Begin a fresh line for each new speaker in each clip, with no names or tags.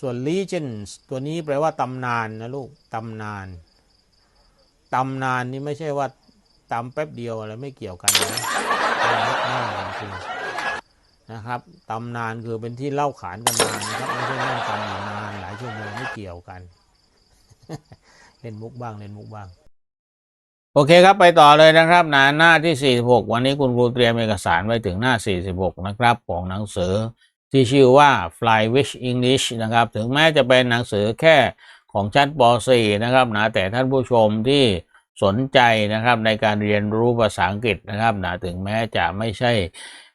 ส่วน legends ตัวนี้แปลว่าตำนานนะลูกตำนานตำนานนี่ไม่ใช่ว่าตำแป๊บเดียวอะไรไม่เกี่ยวกันนะเป็นลึกมากจริงนะครับตำนานคือเป็นที่เล่าขานกันมานะครับไม่ใช่นั่งฟังอยู่นานหลายชั่วโมงไม่เกี่ยวกัน เล่นมุกบ้างเล่นมุกบ้าง โอเคครับไปต่อเลยนะครับหน้าหน้าที่ 46 วันนี้คุณครูเตรียมเอกสารไว้ถึงหน้า 46 นะครับ ของหนังสือ ที่ชื่อว่า Fly Wish English นะครับ ถึงแม้จะเป็นหนังสือแค่ของชั้นป .4 นะครับนะแต่ท่านผู้ชมที่สนใจนะครับในการเรียนรู้ภาษาอังกฤษนะครับนะถึงแม้จะไม่ใช่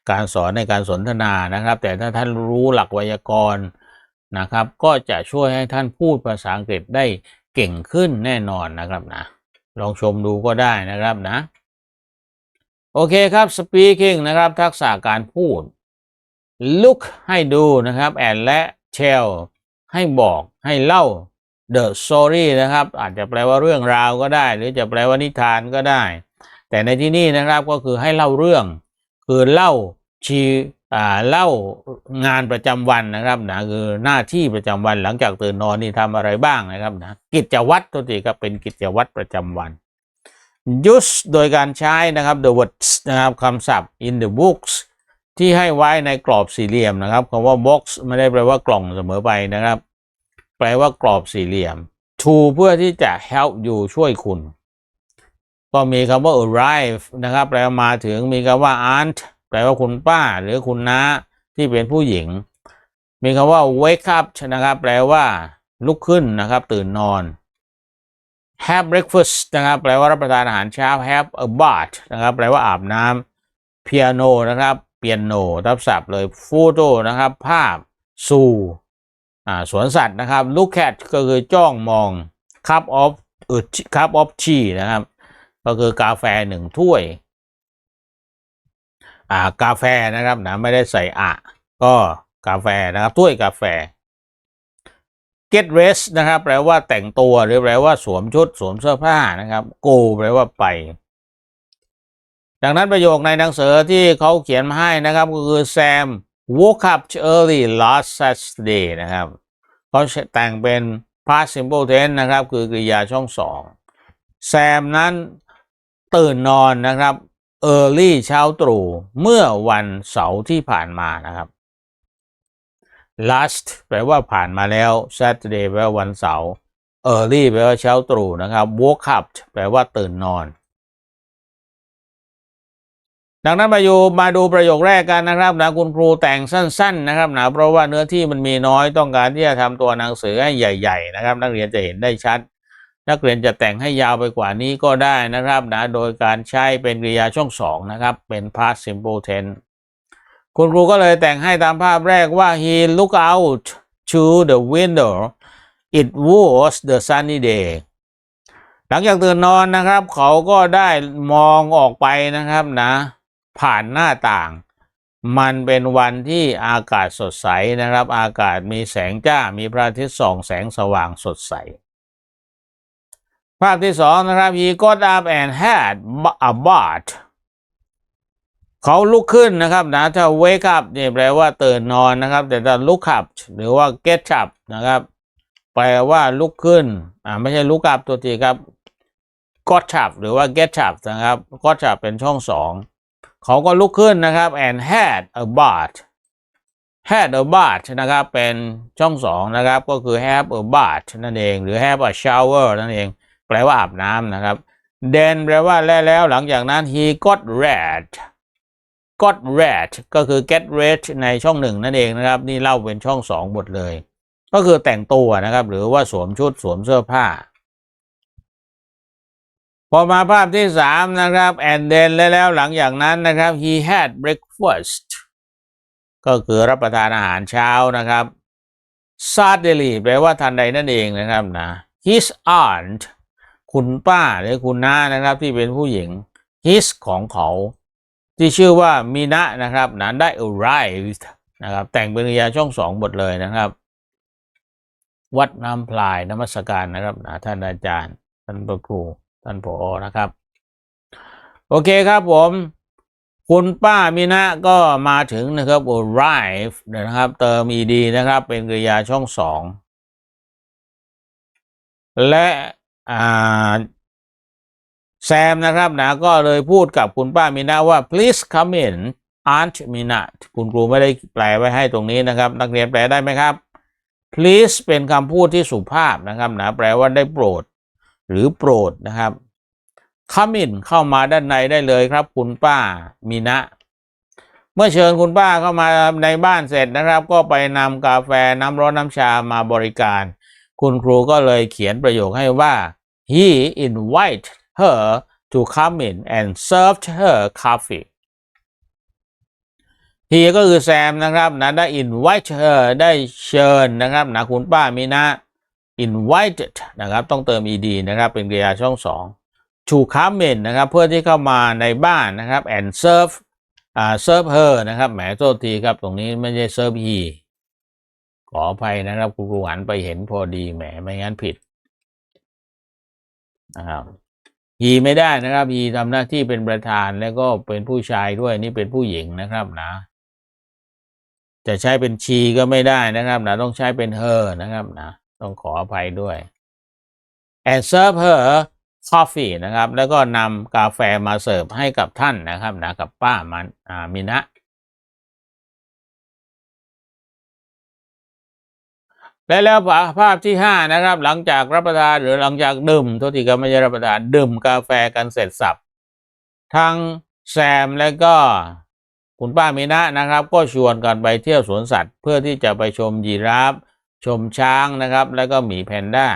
การสอนในการสนทนานะครับ แต่ถ้าท่านรู้หลักไวยากรณ์นะครับ ก็จะช่วยให้ท่านพูดภาษาอังกฤษได้เก่งขึ้นแน่นอนนะครับนะลองชมดูก็ได้นะครับนะ โอเคครับ speaking นะครับ ทักษะการพูด look ให้ดูนะครับ and และ tell ให้บอกให้เล่า the story นะครับ อาจจะแปลว่าเรื่องราวก็ได้ หรือจะแปลว่านิทานก็ได้ แต่ในที่นี่นะครับก็คือให้เล่าเรื่อง คือเล่าชีเล่างานประจำวันนะครับนะคือหน้าที่ประจำวันหลังจากตื่นนอนนี่ทำอะไรบ้างนะครับนะกิจวัตรตัวทีครับเป็นกิจวัตรประจำวัน use โดยการใช้นะครับ the words นะครับคำศัพท์ in the books ที่ให้ไว้ในกรอบสี่เหลี่ยมนะครับคำว่า box ไม่ได้แปลว่ากล่องเสมอไปนะครับ แปลว่ากรอบสี่เหลี่ยม to เพื่อที่จะ help you ช่วยคุณ ก็มีคำว่า arrive นะครับ แปลว่ามาถึงมีคำว่า aunt แปลว่าคุณป้าหรือคุณน้าที่เป็นผู้หญิง มีคำว่า wake up นะครับ แปลว่า ลุกขึ้นนะครับ ตื่นนอน have breakfast นะครับแปลว่ารับประทานอาหารเช้า have a bath นะครับ แปลว่าอาบน้ำ piano นะครับ piano ทับศัพท์เลย photo นะครับ ภาพ zoo อ่าสวนสัตว์นะครับ look at ก็คือจ้องมอง cup of เออ cup of tea นะครับ ก็คือกาแฟหนึ่งถ้วยอ่ากาแฟนะครับนะไม่ได้ใส่อะก็กาแฟนะครับถ้วยกาแฟ get dress นะครับ แปลว่าแต่งตัวหรือแปลว่าสวมชุดสวมเสื้อผ้านะครับ go แปลว่าไป ดังนั้นประโยคในหนังสือที่เขาเขียนมาให้นะครับก็คือ Sam woke up early last Saturday นะครับเขาแต่งเป็น past simple tense นะครับ คือกริยาช่องสองแซมนั้นตื่นนอนนะครับ early เช้าตรู่เมื่อวันเสาร์ที่ผ่านมานะครับ last แปลว่าผ่านมาแล้ว Saturday แปลว่าวันเสาร์ early แปลว่าเช้าตรู่นะครับ woke up แปลว่าตื่นนอน ดังนั้นมาอยู่มาดูประโยคแรกกันนะครับนะคุณครูแต่งสั้น ๆ นะครับนะเพราะว่าเนื้อที่มันมีน้อยต้องการที่จะทำตัวหนังสือให้ใหญ่ ๆ นะครับ นักเรียนจะเห็นได้ชัด นักเรียนจะแต่งให้ยาวไปกว่านี้ก็ได้นะครับนะโดยการใช้เป็นกริยาช่องสองนะครับเป็น past simple tense คุณครูก็เลยแต่งให้ตามภาพแรกว่า he look out to the window it was the sunny day หลังจากตื่นนอนนะครับ เขาก็ได้มองออกไปนะครับนะ ผ่านหน้าต่าง มันเป็นวันที่อากาศสดใสนะครับ อากาศมีแสงจ้ามีพระอาทิตย์ส่องแสงสว่างสดใส ภาพที่สองนะครับ he got up and had a bath เขาลุกขึ้นนะครับนะถ้า wake up เนี่ยแปลว่าตื่นนอนนะครับ แต่ถ้า look up หรือว่า get up นะครับ แปลว่าลุกขึ้นอ่าไม่ใช่ look up ตัวทีครับ got up หรือว่า get up นะครับ got up เป็นช่องสอง เขาก็ลุกขึ้นนะครับ and had a bath had a bath นะครับ เป็นช่องสองนะครับ ก็คือ have a bath นั่นเอง หรือ have a shower นั่นเอง แปลว่าอาบน้ำนะครับ then แปลว่าแล้วแล้วหลังจากนั้น he got red got red ก็คือ get red ในช่องหนึ่งนั่นเองนะครับ นี่เล่าเป็นช่องสองหมดเลย ก็คือแต่งตัวนะครับ หรือว่าสวมชุดสวมเสื้อผ้า พอมาภาพที่สามนะครับ and then แล้วหลังจากนั้นนะครับ he had breakfast ก็คือรับประทานอาหารเช้านะครับ suddenly แปลว่าทันใดนั่นเองนะครับนะ his aunt คุณป้าหรือคุณน้านะครับที่เป็นผู้หญิง his ของเขา ที่ชื่อว่ามีนะนะครับนะได้ arrived นะครับแต่งเป็นกริยาช่องสองหมดเลยนะครับ วัดน้ำพลายนมัสการนะครับนะท่านอาจารย์ ท่านพระครู ท่านผอนะครับ โอเคครับผม คุณป้ามินะก็มาถึงนะครับ arrive นะครับ เติม ed นะครับ เป็นกริยาช่องสองและแซมนะครับนะก็เลยพูดกับคุณป้ามินะว่า please come in aunt มินะคุณครูไม่ได้แปลไว้ให้ตรงนี้นะครับ นักเรียนแปลได้ไหมครับ please เป็นคำพูดที่สุภาพนะครับนะแปลว่าได้โปรด หรือโปรดนะครับ come in เข้ามาด้านในได้เลยครับ คุณป้ามินะ เมื่อเชิญคุณป้าเข้ามาในบ้านเสร็จนะครับ ก็ไปนำกาแฟน้ำร้อนน้ำชามาบริการ คุณครูก็เลยเขียนประโยคให้ว่า he invite her to come in and served her coffee he ก็คือแซมนะครับนะได้ invite her ได้เชิญนะครับนะคุณป้ามินะ invited นะครับ ต้องเติม ed นะครับ เป็นกริยาช่องสอง to come in นะครับ เพื่อที่เข้ามาในบ้านนะครับ and serve อ่า serve her นะครับ แหมโทษทีครับ ตรงนี้ไม่ใช่ serve he ขออภัยนะครับครูครูหันไปเห็นพอดี แหม ไม่งั้นผิดนะครับ he ไม่ได้นะครับ he ทำหน้าที่เป็นประธานแล้วก็เป็นผู้ชายด้วย นี่เป็นผู้หญิงนะครับนะจะใช้เป็น she ก็ไม่ได้นะครับนะต้องใช้เป็น her นะครับนะ ต้องขออภัยด้วย and serve her coffee นะครับ แล้วก็นำกาแฟมาเสิร์ฟให้กับท่านนะครับนะกับป้ามันมินะ และแล้วภาพที่ห้านะครับ หลังจากรับประทานหรือหลังจากดื่มโทษทีก็ไม่ใช่รับประทานดื่มกาแฟกันเสร็จสับทั้งแซมและก็คุณป้ามินะนะครับ ก็ชวนกันไปเที่ยวสวนสัตว์ เพื่อที่จะไปชมยีราฟ ชมช้างนะครับ แล้วก็หมีแพนด้า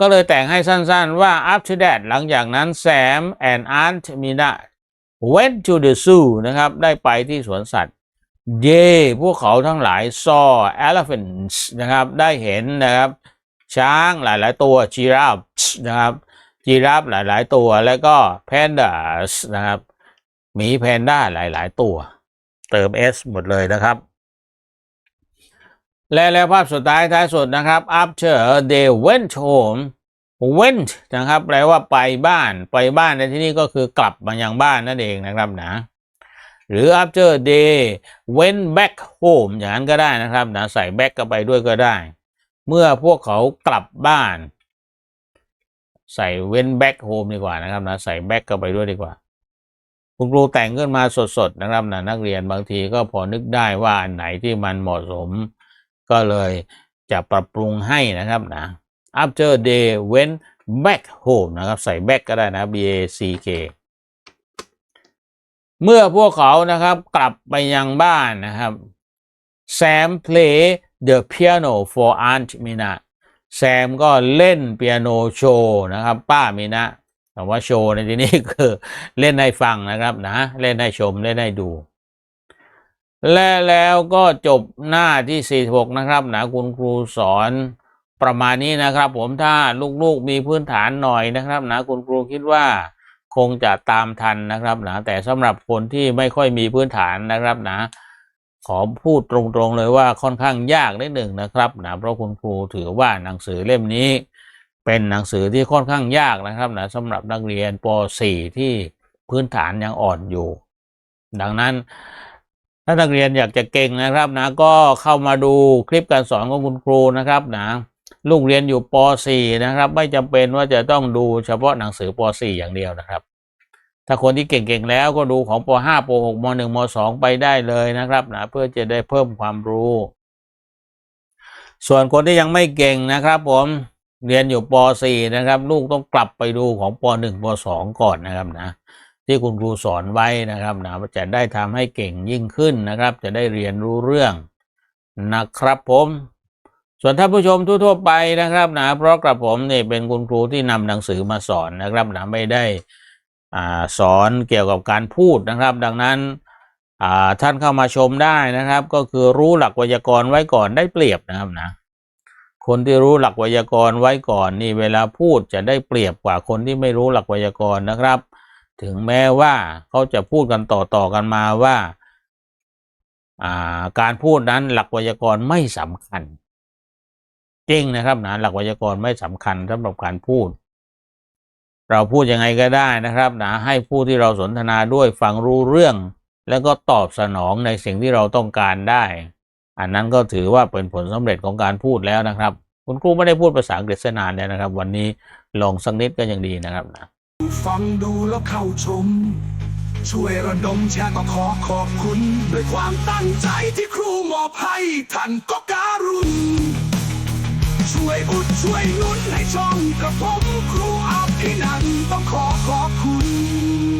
ก็เลยแต่งให้สั้นๆว่า after that หลังจากนั้นแซม and aunt Mina went to the zoo นะครับ ได้ไปที่สวนสัตว์ เย่พวกเขาทั้งหลาย saw elephants นะครับ ได้เห็นนะครับ ช้างหลายๆตัว giraffes นะครับจีราฟหลายๆตัว แล้วก็ pandas นะครับ หมีแพนด้าหลายๆตัว เติม s หมดเลยนะครับ และแล้วภาพสุดท้ายท้ายสุดนะครับ after they went home went นะครับแปลว่าไปบ้านไปบ้านในที่นี้ก็คือกลับมายังบ้านนั่นเองนะครับนะหรือ after they went back home อย่างนั้นก็ได้นะครับนะใส่ back ก็ไปด้วยก็ได้ เมื่อพวกเขากลับบ้าน ใส่ went back home ดีกว่านะครับนะใส่ back ก็ไปด้วยดีกว่า คุณครูแต่งขึ้นมาสดๆนะครับนะนักเรียนบางทีก็พอนึกได้ว่าอันไหนที่มันเหมาะสม ก็เลยจะปรับปรุงให้นะครับนะ after they went back home นะครับ ใส่ back ก็ได้นะ b a c k เมื่อพวกเขานะครับกลับไปยังบ้านนะครับ Sam play the piano for Aunt Mina แซมก็เล่นเปียโนโชว์นะครับ ป้ามินะแต่ว่าโชว์ในที่นี้คือเล่นให้ฟังนะครับนะ เล่นให้ชมเล่นให้ดู และแล้วก็จบหน้าที่ 46 นะครับนะคุณครูสอนประมาณนี้นะครับ ผมถ้าลูกๆมีพื้นฐานหน่อยนะครับนะคุณครูคิดว่าคงจะตามทันนะครับนะแต่สำหรับคนที่ไม่ค่อยมีพื้นฐานนะครับนะ ขอพูดตรงๆเลยว่าค่อนข้างยากนิดหนึ่งนะครับนะเพราะคุณครูถือว่าหนังสือเล่มนี้ เป็นหนังสือที่ค่อนข้างยากนะครับนะสำหรับนักเรียนป .4 ที่พื้นฐานยังอ่อนอยู่ ดังนั้น ถ้านักเรียนอยากจะเก่งนะครับนะก็เข้ามาดูคลิปการสอนของคุณครูนะครับนะลูกเรียนอยู่ป .4 นะครับ ไม่จำเป็นว่าจะต้องดูเฉพาะหนังสือป .4 อย่างเดียวนะครับ ถ้าคนที่เก่งๆแล้วก็ดูของป .5 ป .6 ม .1 ม .2 ไปได้เลยนะครับนะเพื่อจะได้เพิ่มความรู้ ส่วนคนที่ยังไม่เก่งนะครับ ผมเรียนอยู่ป .4 นะครับ ลูกต้องกลับไปดูของป .1 ป .2 ก่อนนะครับนะ ที่คุณครูสอนไว้นะครับนะจะได้ทำให้เก่งยิ่งขึ้นนะครับ จะได้เรียนรู้เรื่องนะครับผมส่วนท่านผู้ชมทั่วๆไปนะครับนะเพราะกระผมเนี่ยเป็นคุณครูที่นำหนังสือมาสอนนะครับนะไม่ได้อ่าสอนเกี่ยวกับการพูดนะครับ ดังนั้นอ่าท่านเข้ามาชมได้นะครับ ก็คือรู้หลักไวยากรณ์ไว้ก่อนได้เปรียบนะครับนะคนที่รู้หลักไวยากรณ์ไว้ก่อนนี่เวลาพูดจะได้เปรียบกว่าคนที่ไม่รู้หลักไวยากรณ์นะครับ ถึงแม้ว่าเขาจะพูดกันต่อๆกันมาว่าอ่าการพูดนั้นหลักไวยากรณ์ไม่สำคัญ จริงนะครับนะหลักไวยากรณ์ไม่สำคัญสำหรับการพูด เราพูดยังไงก็ได้นะครับนะให้ผู้ที่เราสนทนาด้วยฟังรู้เรื่อง แล้วก็ตอบสนองในสิ่งที่เราต้องการได้ อันนั้นก็ถือว่าเป็นผลสำเร็จของการพูดแล้วนะครับ คุณครูไม่ได้พูดภาษาอังกฤษสนานแล้วนะครับ วันนี้ลองสักนิดก็ยังดีนะครับนะ
ฟังดูแล้วเข้าชม ช่วยระดมแชร์ก็ขอขอบคุณ ด้วยความตั้งใจที่ครูมอบให้ท่านก็การุณ ช่วยอุดช่วยนุนให้ช่องกระผมครูอาภินันต้องขอขอบคุณ